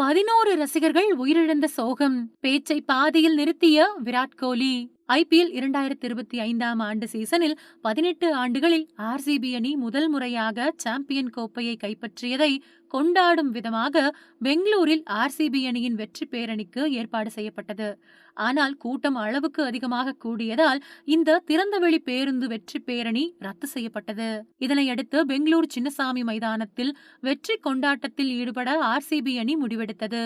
பதினோரு ரசிகர்கள் உயிரிழந்த சோகம் பேச்சை பாதியில் நிறுத்திய விராட் கோலி. ஐபிஎல் இரண்டாயிரத்தி இருபத்தி ஐந்தாம் ஆண்டு சீசனில் பதினெட்டு ஆண்டுகளில் ஆர்சிபி அணி முதல் முறையாக சாம்பியன் கோப்பையை கைப்பற்றியதை கொண்டாடும் விதமாக பெங்களூரில் ஆர்சிபி அணியின் வெற்றி பேரணிக்கு ஏற்பாடு செய்யப்பட்டது. ஆனால் கூட்டம் அளவுக்கு அதிகமாக கூடியதால் இந்த திறந்தவெளி பேருந்து வெற்றி பேரணி ரத்து செய்யப்பட்டது. இதனையடுத்து பெங்களூர் சின்னசாமி மைதானத்தில் வெற்றி கொண்டாட்டத்தில் ஈடுபட ஆர்சிபி அணி முடிவெடுத்தது.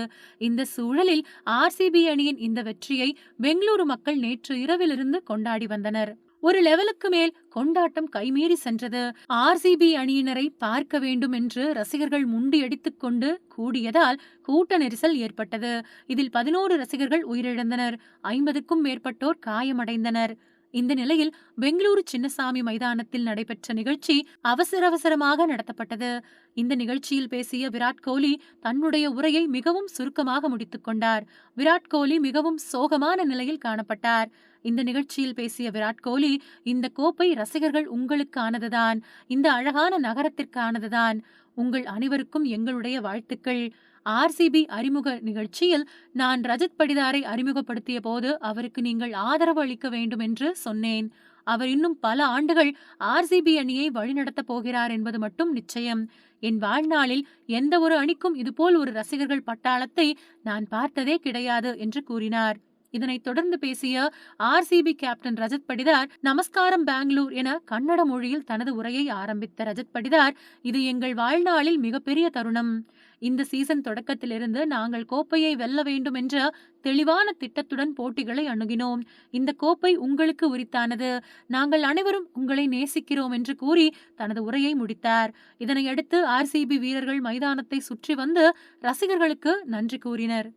இந்த சூழலில் ஆர்சிபி அணியின் இந்த வெற்றியை பெங்களூரு மக்கள் நேற்று இரவிலிருந்து கொண்டாடி வந்தனர். ஒரு லெவலுக்கு மேல் கொண்டாட்டம் கைமீறி சென்றது. ஆர்சிபி அணியினரை பார்க்க வேண்டும் என்று ரசிகர்கள் முண்டியடித்துக் கொண்டு கூடியதால் கூட்ட நெரிசல் ஏற்பட்டது. இதில் பதினோரு ரசிகர்கள் உயிரிழந்தனர். ஐம்பதுக்கும் மேற்பட்டோர் காயமடைந்தனர். இந்த நிலையில் பெங்களூரு சின்னசாமி மைதானத்தில் நடைபெற்ற நிகழ்ச்சி அவசர அவசரமாக நடத்தப்பட்டது. இந்த நிகழ்ச்சியில் பேசிய விராட் கோலி தன்னுடைய உரையை மிகவும் சுருக்கமாக முடித்துக் கொண்டார். விராட் கோலி மிகவும் சோகமான நிலையில் காணப்பட்டார். இந்த நிகழ்ச்சியில் பேசிய விராட் கோலி இந்த கோப்பை ரசிகர்கள் உங்களுக்கானதுதான் இந்த அழகான நகரத்திற்கானதுதான் உங்கள் அனைவருக்கும் எங்களுடைய வாழ்த்துக்கள். ஆர்சிபி அறிமுக நிகழ்ச்சியில் நான் ரஜத் படிதாரை அறிமுகப்படுத்திய போது அவருக்கு நீங்கள் ஆதரவு அளிக்க வேண்டும் என்று சொன்னேன். அவர் இன்னும் பல ஆண்டுகள் ஆர்சிபி அணியை வழிநடத்தப் போகிறார் என்பது மட்டும் நிச்சயம். என் வாழ்நாளில் எந்த ஒரு அணிக்கும் இதுபோல் ஒரு ரசிகர்கள் பட்டாளத்தை நான் பார்த்ததே கிடையாது என்று கூறினார். இதனைத் தொடர்ந்து பேசிய ஆர்சிபி கேப்டன் ரஜத் படிதார் நமஸ்காரம் பெங்களூர் என கன்னட மொழியில் தனது உரையை ஆரம்பித்த ரஜத் படிதார் இது எங்கள் வாழ்நாளில் மிகப்பெரிய தருணம். இந்த சீசன் தொடக்கத்திலிருந்து நாங்கள் கோப்பையை வெல்ல வேண்டும் என்ற தெளிவான திட்டத்துடன் போட்டிகளை அணுகினோம். இந்த கோப்பை உங்களுக்கு உரித்தானது. நாங்கள் அனைவரும் உங்களை நேசிக்கிறோம் என்று கூறி தனது உரையை முடித்தார். இதனையடுத்து ஆர்சிபி வீரர்கள் மைதானத்தை சுற்றி வந்து ரசிகர்களுக்கு நன்றி கூறினர்.